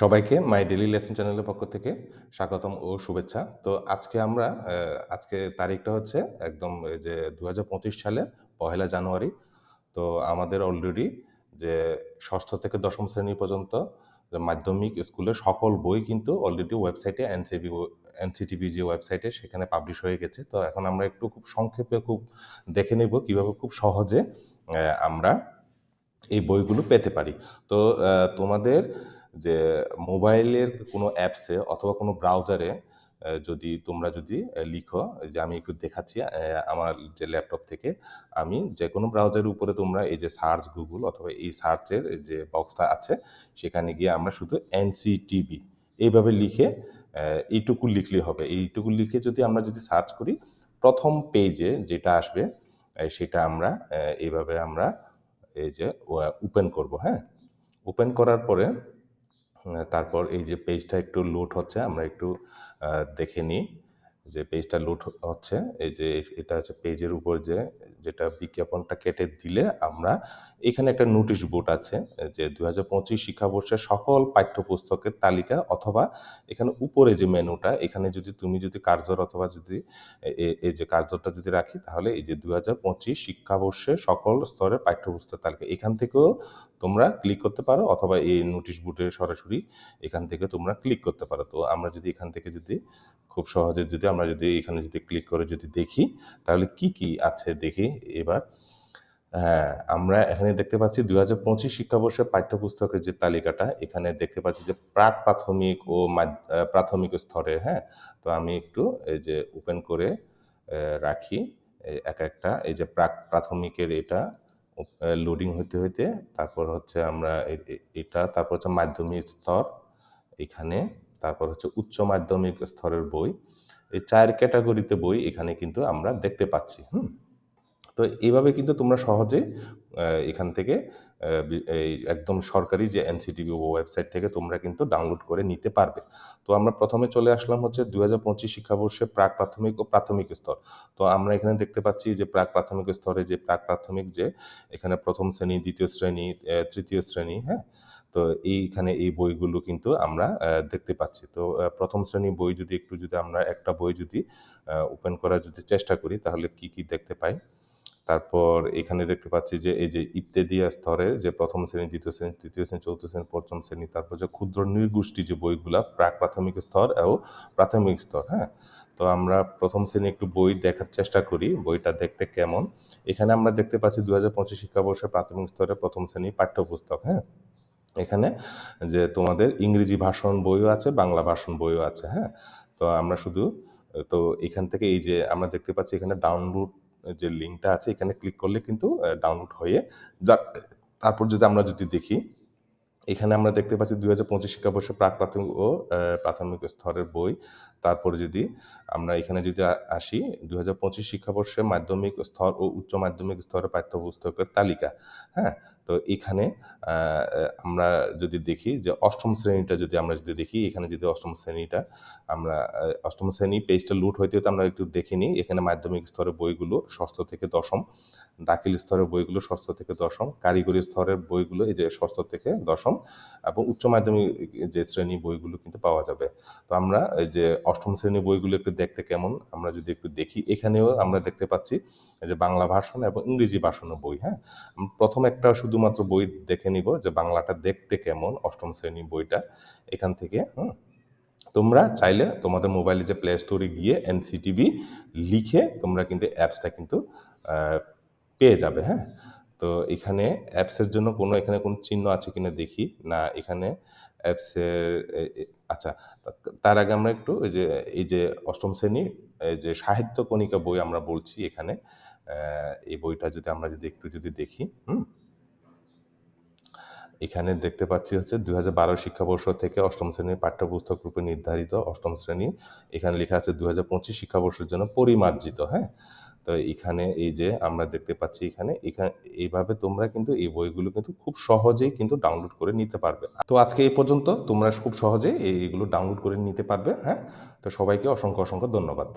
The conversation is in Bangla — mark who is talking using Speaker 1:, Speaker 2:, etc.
Speaker 1: সবাইকে মাই ডেইলি লেসন চ্যানেলের পক্ষ থেকে স্বাগতম ও শুভেচ্ছা। তো আজকে আমরা আজকে তারিখটা হচ্ছে একদম যে দু হাজার পঁচিশ সালে পহেলা জানুয়ারি। তো আমাদের অলরেডি যে ষষ্ঠ থেকে দশম শ্রেণি পর্যন্ত মাধ্যমিক স্কুলের সকল বই কিন্তু অলরেডি ওয়েবসাইটে এনসিবি, এনসিটিভি যে ওয়েবসাইটে সেখানে পাবলিশ হয়ে গেছে। তো এখন আমরা একটু খুব সংক্ষেপে খুব দেখে নেব কীভাবে খুব সহজে আমরা এই বইগুলো পেতে পারি। তো তোমাদের যে মোবাইলের কোনো অ্যাপসে অথবা কোনো ব্রাউজারে যদি তোমরা যদি লিখো যে আমি একটু দেখাচ্ছি আমার যে ল্যাপটপ থেকে, আমি যে কোনো ব্রাউজারের উপরে তোমরা এই যে সার্চ গুগল অথবা এই সার্চের যে বক্সটা আছে, সেখানে গিয়ে আমরা শুধু এনসিটিভি এইভাবে লিখে এইটুকু লিখলে হবে। এইটুকু লিখে যদি আমরা যদি সার্চ করি, প্রথম পেজে যেটা আসবে সেটা আমরা এইভাবে আমরা এই যে ওপেন করব হ্যাঁ? ওপেন করার পরে তারপর এই যে পেজটা একটু লোড হচ্ছে আমরা একটু দেখে নিই। যে পেজটা লোড হচ্ছে, এই যে এটা হচ্ছে পেজের উপর যে, যেটা বিজ্ঞাপনটা কেটে দিলে আমরা এখানে একটা নোটিশ বোর্ড আছে, যে দু হাজার পঁচিশ শিক্ষাবর্ষের সকল পাঠ্যপুস্তকের তালিকা অথবা এখানে উপরে যে মেনুটা, এখানে যদি তুমি যদি কার্যর অথবা যদি এই যে কার্যটা যদি রাখি, তাহলে এই যে দু হাজার পঁচিশ শিক্ষাবর্ষে সকল স্তরের পাঠ্যপুস্তক তালিকা, এখান থেকেও তোমরা ক্লিক করতে পারো অথবা এই নোটিশ বোর্ডে সরাসরি এখান থেকে তোমরা ক্লিক করতে পারো। তো আমরা যদি এখান থেকে যদি খুব সহজে যদি আমরা যদি এখানে যদি ক্লিক করে যদি দেখি, তাহলে কি কি আছে দেখি? এবার হ্যাঁ আমরা এখানে দেখতে পাচ্ছি দুই হাজার পঁচিশ শিক্ষাবর্ষের পাঠ্যপুস্তকের যে তালিকাটা, এখানে দেখতে পাচ্ছি যে প্রাক প্রাথমিক ও প্রাথমিক স্তরে হ্যাঁ? তো আমি একটু এই যে ওপেন করে রাখি এক একটা, এই যে প্রাক প্রাথমিকের এটা লোডিং হইতে হইতে, তারপর হচ্ছে আমরা এটা, তারপর হচ্ছে মাধ্যমিক স্তর, এখানে, তারপর হচ্ছে উচ্চ মাধ্যমিক স্তরের বই এই চার ক্যাটাগরিতে বই এখানে কিন্তু আমরা দেখতে পাচ্ছি, হুম? তো এইভাবে কিন্তু তোমরা সহজে এখান থেকে এই একদম সরকারি যে এনসিটিভি ওয়েবসাইট থেকে তোমরা কিন্তু ডাউনলোড করে নিতে পারবে। তো আমরা প্রথমে চলে আসলাম হচ্ছে দু হাজার পঁচিশ শিক্ষাবর্ষে প্রাক প্রাথমিক ও প্রাথমিক স্তর। তো আমরা এখানে দেখতে পাচ্ছি যে প্রাক প্রাথমিক স্তরে যে প্রাক প্রাথমিক যে, এখানে প্রথম শ্রেণি, দ্বিতীয় শ্রেণি তৃতীয় শ্রেণি হ্যাঁ? তো এইখানে এই বইগুলো কিন্তু আমরা দেখতে পাচ্ছি। তো প্রথম শ্রেণি বই যদি একটু যদি আমরা একটা বই যদি ওপেন করার যদি চেষ্টা করি, তাহলে কি কি দেখতে পাই? তারপর এখানে দেখতে পাচ্ছি যে, এই যে ইত্তেদিয়া স্তরে যে প্রথম শ্রেণি, দ্বিতীয় শ্রেণি, তৃতীয় শ্রেণি, চতুর্থ শ্রেণি, পঞ্চম শ্রেণি, তারপর যে ক্ষুদ্র নৃগোষ্ঠী যে বইগুলা প্রাক প্রাথমিক স্তর ও প্রাথমিক স্তর হ্যাঁ? তো আমরা প্রথম শ্রেণি একটু বই দেখার চেষ্টা করি, বইটা দেখতে কেমন? এখানে আমরা দেখতে পাচ্ছি দু হাজার পঁচিশ শিক্ষাবর্ষের প্রাথমিক স্তরে প্রথম শ্রেণি পাঠ্যপুস্তক হ্যাঁ? এখানে যে তোমাদের ইংরেজি ভাষণ বইও আছে, বাংলা ভাষণ বইও আছে হ্যাঁ? তো আমরা শুধু, তো এখান থেকে এই যে আমরা দেখতে পাচ্ছি এখানে ডাউনলোড যে লিঙ্কটা আছে, এখানে ক্লিক করলে কিন্তু ডাউনলোড হয়ে যা, তারপর যদি আমরা যদি দেখি, এখানে আমরা দেখতে পাচ্ছি দুই হাজার পঁচিশ শিক্ষাবর্ষে প্রাক প্রাথমিক ও প্রাথমিক স্তরের বই তারপরে যদি আমরা এখানে যদি আসি দু হাজার পঁচিশ শিক্ষাবর্ষে মাধ্যমিক স্তর ও উচ্চ মাধ্যমিক স্তরের পাঠ্যপুস্তকের তালিকা হ্যাঁ? তো এখানে আমরা যদি দেখি যে অষ্টম শ্রেণীটা যদি আমরা যদি দেখি, এখানে যদি অষ্টম শ্রেণীটা আমরা অষ্টম শ্রেণি পেজটা লুট হইতে হতে আমরা একটু দেখে নিই। এখানে মাধ্যমিক স্তরের বইগুলো ষষ্ঠ থেকে দশম, দাখিল স্তরের বইগুলো ষষ্ঠ থেকে দশম, কারিগরি স্তরের বইগুলো এই যে ষষ্ঠ থেকে দশম এবং উচ্চ মাধ্যমিক যে শ্রেণি বইগুলো কিন্তু পাওয়া যাবে। তো আমরা এই যে অষ্টম শ্রেণির বইগুলো একটু দেখতে কেমন? আমরা যদি একটু দেখি, এখানেও আমরা দেখতে পাচ্ছি যে বাংলা ভাষণ এবং ইংরেজি ভাষণের বই হ্যাঁ? প্রথম একটা শুধুমাত্র বই দেখে নিব যে বাংলাটা দেখতে কেমন, অষ্টম শ্রেণির বইটা এখান থেকে, হুম? তোমরা চাইলে তোমাদের মোবাইলে যে প্লে স্টোরে গিয়ে এনসিটিভি লিখে তোমরা কিন্তু অ্যাপসটা কিন্তু পেয়ে যাবে হ্যাঁ? তো এখানে অ্যাপসের জন্য কোনো এখানে কোনো চিহ্ন আছে কিনা দেখি? না, এখানে অ্যাপসের আচ্ছা তার আগে আমরা একটু এই যে এই যে অষ্টম শ্রেণি, এই যে সাহিত্য কণিকা বই আমরা বলছি এখানে এই বইটা যদি আমরা যদি একটু যদি দেখি, হুম? এখানে দেখতে পাচ্ছি হচ্ছে দুই হাজার বারো শিক্ষাবর্ষ থেকে অষ্টম শ্রেণির পাঠ্যপুস্তক রূপে নির্ধারিত অষ্টম শ্রেণি। এখানে লেখা আছে দুই হাজার পঁচিশ শিক্ষাবর্ষের জন্য পরিমার্জিত হ্যাঁ? তো এখানে এই যে আমরা দেখতে পাচ্ছি এখানে এখানে, এইভাবে তোমরা কিন্তু এই বইগুলো কিন্তু খুব সহজেই কিন্তু ডাউনলোড করে নিতে পারবে। তো আজকে এই পর্যন্ত তোমরা খুব সহজে এইগুলো ডাউনলোড করে নিতে পারবে হ্যাঁ? তো সবাইকে অসংখ্য অসংখ্য ধন্যবাদ।